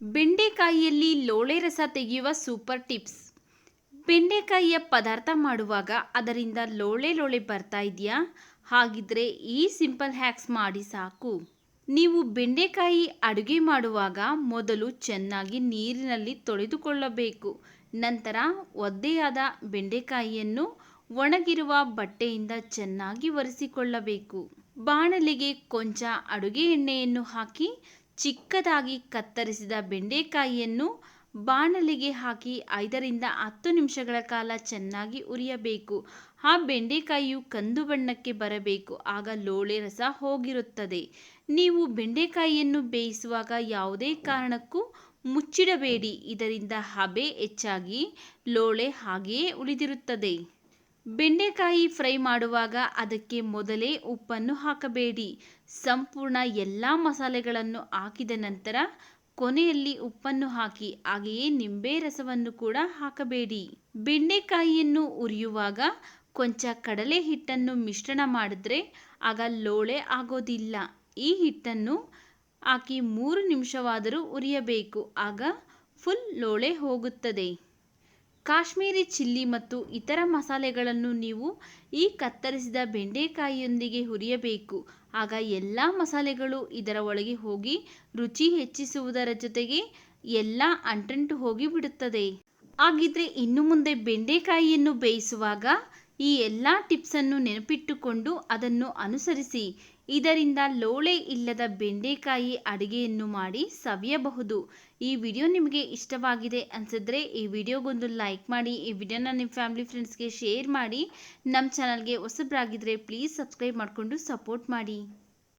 ಬೆಂಡೆಕಾಯಿಯಲ್ಲಿ ಲೋಳೆ ರಸ ತೆಗೆಯುವ ಸೂಪರ್ ಟಿಪ್ಸ್ ಬೆಂಡೆಕಾಯಿಯ ಪದಾರ್ಥ ಮಾಡುವಾಗ ಅದರಿಂದ ಲೋಳೆ ಲೋಳೆ ಬರ್ತಾ ಇದೆಯಾ? ಹಾಗಿದ್ರೆ ಈ ಸಿಂಪಲ್ ಹ್ಯಾಕ್ಸ್ ಮಾಡಿ ಸಾಕು. ನೀವು ಬೆಂಡೆಕಾಯಿ ಅಡುಗೆ ಮಾಡುವಾಗ ಮೊದಲು ಚೆನ್ನಾಗಿ ನೀರಿನಲ್ಲಿ ತೊಳೆದುಕೊಳ್ಳಬೇಕು. ನಂತರ ಒದ್ದೆಯಾದ ಬೆಂಡೆಕಾಯಿಯನ್ನು ಒಣಗಿರುವ ಬಟ್ಟೆಯಿಂದ ಚೆನ್ನಾಗಿ ಒರೆಸಿಕೊಳ್ಳಬೇಕು. ಬಾಣಲೆಗೆ ಕೊಂಚ ಅಡುಗೆ ಎಣ್ಣೆಯನ್ನು ಹಾಕಿ ಚಿಕ್ಕದಾಗಿ ಕತ್ತರಿಸಿದ ಬೆಂಡೆಕಾಯಿಯನ್ನು ಬಾಣಲೆಗೆ ಹಾಕಿ ಐದರಿಂದ ಹತ್ತು ನಿಮಿಷಗಳ ಕಾಲ ಚೆನ್ನಾಗಿ ಉರಿಯಬೇಕು. ಆ ಬೆಂಡೆಕಾಯಿಯು ಕಂದು ಬಣ್ಣಕ್ಕೆ ಬರಬೇಕು. ಆಗ ಲೋಳೆ ರಸ ಹೋಗಿರುತ್ತದೆ. ನೀವು ಬೆಂಡೆಕಾಯಿಯನ್ನು ಬೇಯಿಸುವಾಗ ಯಾವುದೇ ಕಾರಣಕ್ಕೂ ಮುಚ್ಚಿಡಬೇಡಿ. ಇದರಿಂದ ಹಬೆ ಹೆಚ್ಚಾಗಿ ಲೋಳೆ ಹಾಗೆಯೇ ಉಳಿದಿರುತ್ತದೆ. ಬೆಂಡೆಕಾಯಿ ಫ್ರೈ ಮಾಡುವಾಗ ಅದಕ್ಕೆ ಮೊದಲೇ ಉಪ್ಪನ್ನು ಹಾಕಬೇಡಿ. ಸಂಪೂರ್ಣ ಎಲ್ಲ ಮಸಾಲೆಗಳನ್ನು ಹಾಕಿದ ನಂತರ ಕೊನೆಯಲ್ಲಿ ಉಪ್ಪನ್ನು ಹಾಕಿ ಹಾಗೆಯೇ ನಿಂಬೆ ರಸವನ್ನು ಕೂಡ ಹಾಕಬೇಡಿ. ಬೆಂಡೆಕಾಯಿಯನ್ನು ಉರಿಯುವಾಗ ಕೊಂಚ ಕಡಲೆ ಹಿಟ್ಟನ್ನು ಮಿಶ್ರಣ ಮಾಡಿದ್ರೆ ಆಗ ಲೋಳೆ ಆಗೋದಿಲ್ಲ. ಈ ಹಿಟ್ಟನ್ನು ಹಾಕಿ ಮೂರು ನಿಮಿಷವಾದರೂ ಉರಿಯಬೇಕು. ಆಗ ಫುಲ್ ಲೋಳೆ ಹೋಗುತ್ತದೆ. ಕಾಶ್ಮೀರಿ ಚಿಲ್ಲಿ ಮತ್ತು ಇತರ ಮಸಾಲೆಗಳನ್ನು ನೀವು ಈ ಕತ್ತರಿಸಿದ ಬೆಂಡೆಕಾಯಿಯೊಂದಿಗೆ ಹುರಿಯಬೇಕು. ಆಗ ಎಲ್ಲ ಮಸಾಲೆಗಳು ಇದರ ಒಳಗೆ ಹೋಗಿ ರುಚಿ ಹೆಚ್ಚಿಸುವುದರ ಜೊತೆಗೆ ಎಲ್ಲ ಅಂಟಂಟು ಹೋಗಿ ಬಿಡುತ್ತದೆ ಹಾಗಿದ್ರೆ ಇನ್ನು ಮುಂದೆ ಬೆಂಡೆಕಾಯಿಯನ್ನು ಬೇಯಿಸುವಾಗ ಈ ಎಲ್ಲ ಟಿಪ್ಸನ್ನು ನೆನಪಿಟ್ಟುಕೊಂಡು ಅದನ್ನು ಅನುಸರಿಸಿ. ಇದರಿಂದ ಲೋಳೆ ಇಲ್ಲದ ಬೆಂಡೆಕಾಯಿ ಅಡುಗೆಯನ್ನು ಮಾಡಿ ಸವಿಯಬಹುದು. ಈ ವಿಡಿಯೋ ನಿಮಗೆ ಇಷ್ಟವಾಗಿದೆ ಅನಿಸಿದ್ರೆ ಈ ವಿಡಿಯೋಗೊಂದು ಲೈಕ್ ಮಾಡಿ, ಈ ವಿಡಿಯೋನ ನಿಮ್ಮ ಫ್ಯಾಮಿಲಿ ಫ್ರೆಂಡ್ಸ್ಗೆ ಶೇರ್ ಮಾಡಿ, ನಮ್ಮ ಚಾನಲ್ಗೆ ಹೊಸಬ್ರಾಗಿದ್ದರೆ ಪ್ಲೀಸ್ ಸಬ್ಸ್ಕ್ರೈಬ್ ಮಾಡಿಕೊಂಡು ಸಪೋರ್ಟ್ ಮಾಡಿ.